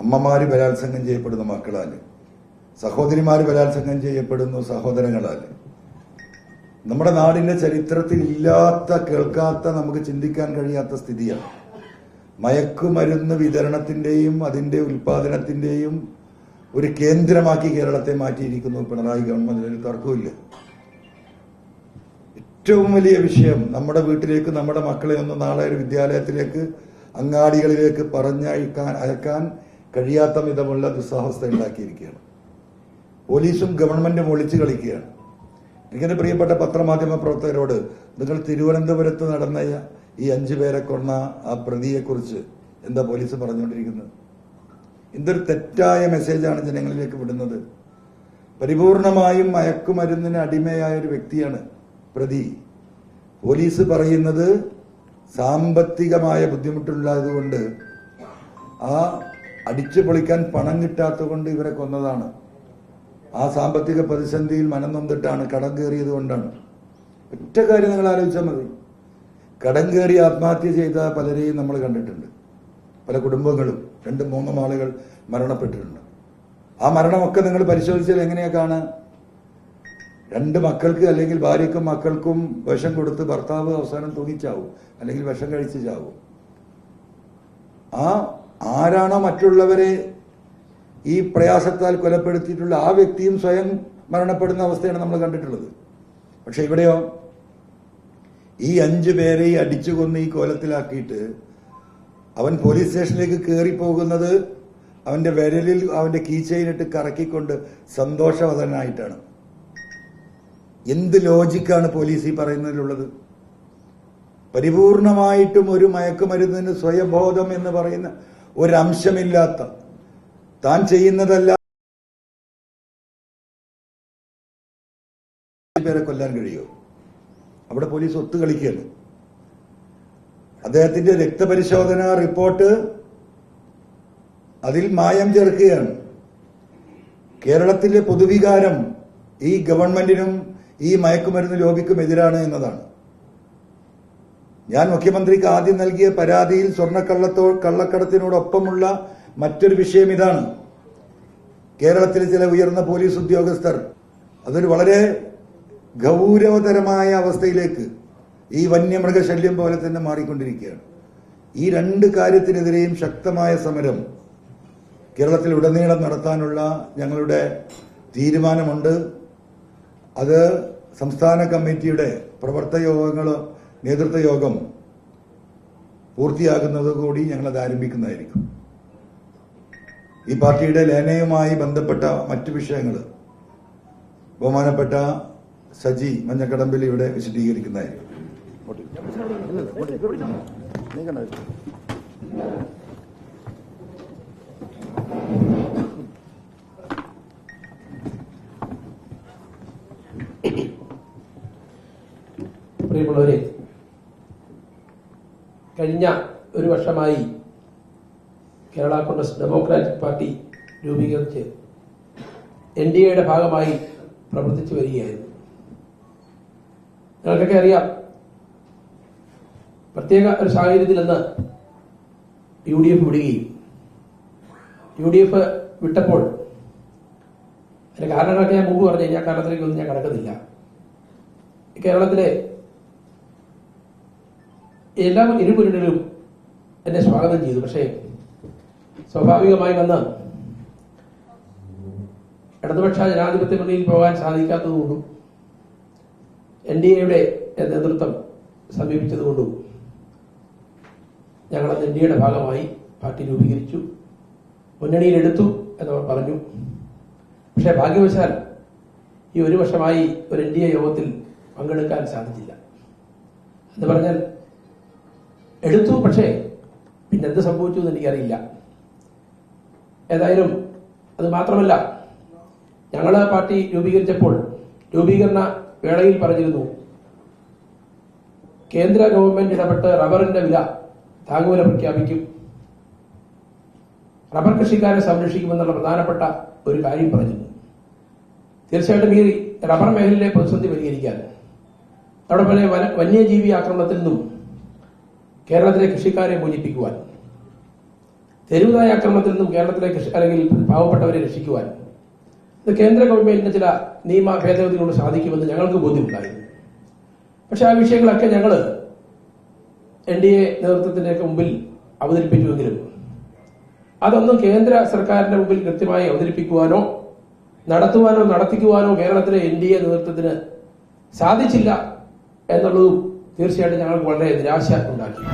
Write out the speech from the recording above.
അമ്മമാര് ബലാത്സംഗം ചെയ്യപ്പെടുന്ന മക്കളാൽ സഹോദരിമാര് ബലാത്സംഗം ചെയ്യപ്പെടുന്നു സഹോദരങ്ങളാൽ. നമ്മുടെ നാടിന്റെ ചരിത്രത്തിൽ ഇല്ലാത്ത കേൾക്കാത്ത നമുക്ക് ചിന്തിക്കാൻ കഴിയാത്ത സ്ഥിതിയാണ്. മയക്കുമരുന്ന് വിതരണത്തിന്റെയും അതിന്റെ ഉൽപാദനത്തിന്റെയും ഒരു കേന്ദ്രമാക്കി കേരളത്തെ മാറ്റിയിരിക്കുന്നു പിണറായി ഗവൺമെന്റിന്. തർക്കമില്ല ഏറ്റവും വലിയ വിഷയം നമ്മുടെ വീട്ടിലേക്ക് നമ്മുടെ മക്കളെ ഒന്ന് നാളെ ഒരു വിദ്യാലയത്തിലേക്ക് അങ്ങാടികളിലേക്ക് പറഞ്ഞയക്കാൻ അയക്കാൻ കഴിയാത്ത വിധമുള്ള ദുസ്സാഹസ്ഥ ഉണ്ടാക്കിയിരിക്കുകയാണ്. പോലീസും ഗവൺമെന്റും ഒളിച്ചു കളിക്കുകയാണ്. എനിക്കെന്റെ പ്രിയപ്പെട്ട പത്രമാധ്യമ പ്രവർത്തകരോട് നിങ്ങൾ തിരുവനന്തപുരത്ത് നടന്ന ഈ അഞ്ചു പേരെ കൊന്ന ആ പ്രതിയെക്കുറിച്ച് എന്താ പോലീസ് പറഞ്ഞുകൊണ്ടിരിക്കുന്നത്? എന്തൊരു തെറ്റായ മെസ്സേജാണ് ജനങ്ങളിലേക്ക് വിടുന്നത്. പരിപൂർണമായും മയക്കുമരുന്നിന് അടിമയായ ഒരു വ്യക്തിയാണ് പ്രതി. പോലീസ് പറയുന്നത് സാമ്പത്തികമായ ബുദ്ധിമുട്ടുള്ളതുകൊണ്ട് ആ അടിച്ചു പൊളിക്കാൻ പണം കിട്ടാത്തതുകൊണ്ട് ഇവരെ കൊന്നതാണ്. ആ സാമ്പത്തിക പ്രതിസന്ധിയിൽ മനം നൊന്നിട്ടാണ് കടം കയറിയത് കൊണ്ടാണ്. ഒറ്റ കാര്യം നിങ്ങൾ ആലോചിച്ചാൽ മതി. കടം കയറി ആത്മഹത്യ ചെയ്ത പലരെയും നമ്മൾ കണ്ടിട്ടുണ്ട്. പല കുടുംബങ്ങളും രണ്ടും മൂന്നും ആളുകൾ മരണപ്പെട്ടിട്ടുണ്ട്. ആ മരണമൊക്കെ നിങ്ങൾ പരിശോധിച്ചാൽ എങ്ങനെയാ കാണാൻ? രണ്ട് മക്കൾക്ക് അല്ലെങ്കിൽ ഭാര്യക്കും മക്കൾക്കും വിഷം കൊടുത്ത് ഭർത്താവ് അവസാനം തൂങ്ങിച്ചാവും. അല്ലെങ്കിൽ വിഷം കഴിച്ച് ചാവും. ആ ആരാണോ മറ്റുള്ളവരെ ഈ പ്രയാസത്താൽ കൊലപ്പെടുത്തിയിട്ടുള്ള ആ വ്യക്തിയും സ്വയം മരണപ്പെടുന്ന അവസ്ഥയാണ് നമ്മൾ കണ്ടിട്ടുള്ളത്. പക്ഷെ ഇവിടെയോ ഈ അഞ്ചു പേരെ ഈ അടിച്ചു കൊന്ന് ഈ കോലത്തിലാക്കിയിട്ട് അവൻ പോലീസ് സ്റ്റേഷനിലേക്ക് കയറി പോകുന്നത് അവന്റെ വിരലിൽ അവന്റെ കീച്ചയിലിട്ട് കറക്കിക്കൊണ്ട് സന്തോഷവതനായിട്ടാണ്. എന്ത് ലോജിക്കാണ് പോലീസ് ഈ പറയുന്നതിലുള്ളത്? പരിപൂർണമായിട്ടും ഒരു മയക്കുമരുന്നിന് സ്വയബോധം എന്ന് പറയുന്ന ഒരംശമില്ലാത്ത താൻ ചെയ്യുന്നതല്ല പേരെ കൊല്ലാൻ കഴിയോ? അവിടെ പോലീസ് ഒത്തു കളിക്കുകയാണ് അദ്ദേഹത്തിന്റെ രക്തപരിശോധന റിപ്പോർട്ട് അതിൽ മായം ചേർക്കുകയാണ്. കേരളത്തിലെ പൊതുവികാരം ഈ ഗവൺമെന്റിനും ഈ മയക്കുമരുന്ന് ലോബിക്കും എതിരാണ് എന്നതാണ്. ഞാൻ മുഖ്യമന്ത്രിക്ക് ആദ്യം നൽകിയ പരാതിയിൽ സ്വർണക്കള്ളത്തോ കള്ളക്കടത്തിനോടൊപ്പമുള്ള മറ്റൊരു വിഷയം ഇതാണ്. കേരളത്തിലെ ചില ഉയർന്ന പോലീസ് ഉദ്യോഗസ്ഥർ അതൊരു വളരെ ഗൗരവതരമായ അവസ്ഥയിലേക്ക് ഈ വന്യമൃഗശല്യം പോലെ തന്നെ മാറിക്കൊണ്ടിരിക്കുകയാണ്. ഈ രണ്ട് കാര്യത്തിനെതിരെയും ശക്തമായ സമരം കേരളത്തിൽ ഉടനീളം നടത്താനുള്ള ഞങ്ങളുടെ തീരുമാനമുണ്ട്. അത് സംസ്ഥാന കമ്മിറ്റിയുടെ പ്രവർത്തക യോഗങ്ങൾ നേതൃത്വ യോഗം പൂർത്തിയാകുന്നതോടുകൂടി ഞങ്ങളത് ആരംഭിക്കുന്നതായിരിക്കും. ഈ പാർട്ടിയുടെ ലേനയുമായി ബന്ധപ്പെട്ട മറ്റു വിഷയങ്ങൾ ബഹുമാനപ്പെട്ട സജി മഞ്ഞക്കടമ്പിൽ ഇവിടെ വിശദീകരിക്കുന്നതായിരിക്കും. പ്രിയമുള്ളവരെ കഴിഞ്ഞ ഒരു വർഷമായി കേരള കോൺഗ്രസ് ഡെമോക്രാറ്റിക് പാർട്ടി രൂപീകരിച്ച് എൻ ഡി എയുടെ ഭാഗമായി പ്രവർത്തിച്ചു വരികയായിരുന്നു. നിങ്ങൾക്കൊക്കെ അറിയാം പ്രത്യേക ഒരു സാഹചര്യത്തിൽ നിന്ന് യു ഡി എഫ് വിടുകയും യു ഡി എഫ് വിട്ടപ്പോൾ അതിന്റെ കാരണങ്ങളൊക്കെ ഞാൻ മുമ്പ് പറഞ്ഞു കഴിഞ്ഞാൽ കാരണത്തിലേക്കൊന്നും ഞാൻ കടക്കുന്നില്ല. കേരളത്തിലെ എല്ലാ ഇരുമുന്നണികളും എന്നെ സ്വാഗതം ചെയ്തു. പക്ഷേ സ്വാഭാവികമായി വന്ന് ഇടതുപക്ഷ ജനാധിപത്യ മുന്നണിയിൽ പോകാൻ സാധിക്കാത്തതുകൊണ്ടും എൻ ഡി എയുടെ നേതൃത്വം സമീപിച്ചതുകൊണ്ടും ഞങ്ങൾ എൻ ഡി എയുടെ ഭാഗമായി പാർട്ടി രൂപീകരിച്ചു മുന്നണിയിലെടുത്തു എന്നവർ പറഞ്ഞു. പക്ഷേ ഭാഗ്യവശാൽ ഈ ഒരു വർഷമായി ഒരു എൻ ഡി എ യോഗത്തിൽ പങ്കെടുക്കാൻ സാധിച്ചില്ല. എന്ന് പറഞ്ഞാൽ എടുത്തു. പക്ഷേ പിന്നെ എന്ത് സംഭവിച്ചു എന്ന് എനിക്കറിയില്ല. ഏതായാലും അത് മാത്രമല്ല ഞങ്ങൾ പാർട്ടി രൂപീകരിച്ചപ്പോൾ രൂപീകരണ വേളയിൽ പറഞ്ഞിരുന്നു കേന്ദ്ര ഗവൺമെന്റ് ഇടപെട്ട് റബ്ബറിന്റെ വില താങ്ങുവില പ്രഖ്യാപിക്കും. റബ്ബർ കൃഷിക്കാരെ സംരക്ഷിക്കുമെന്നുള്ള പ്രധാനപ്പെട്ട ഒരു കാര്യം പറഞ്ഞിരുന്നു. തീർച്ചയായിട്ടും ഈ റബ്ബർ മേഖലയിലെ പ്രതിസന്ധി പരിഹരിക്കാൻ അതോടൊപ്പം വന്യജീവി ആക്രമണത്തിൽ നിന്നും കേരളത്തിലെ കൃഷിക്കാരെ മോചിപ്പിക്കുവാൻ തെരുവുനായ ആക്രമണത്തിൽ നിന്നും കേരളത്തിലെ കൃഷി അല്ലെങ്കിൽ പാവപ്പെട്ടവരെ രക്ഷിക്കുവാൻ ഇത് കേന്ദ്ര ഗവൺമെന്റിന്റെ ചില നിയമ ഭേദഗതികളോട് സാധിക്കുമെന്ന് ഞങ്ങൾക്ക് ബോധ്യമുണ്ടായിരുന്നു പക്ഷെ ആ വിഷയങ്ങളൊക്കെ ഞങ്ങൾ എൻ ഡി എ നേതൃത്വത്തിന്റെ ഒക്കെ മുമ്പിൽ അവതരിപ്പിച്ചുവെങ്കിലും അതൊന്നും കേന്ദ്ര സർക്കാരിന്റെ മുമ്പിൽ കൃത്യമായി അവതരിപ്പിക്കുവാനോ നടത്തുവാനോ നടത്തിക്കുവാനോ കേരളത്തിലെ എൻ ഡി എ നേതൃത്വത്തിന് സാധിച്ചില്ല എന്നുള്ളതും തീർച്ചയായിട്ടും ഞങ്ങൾക്ക് വളരെ നിരാശ ഉണ്ടാക്കി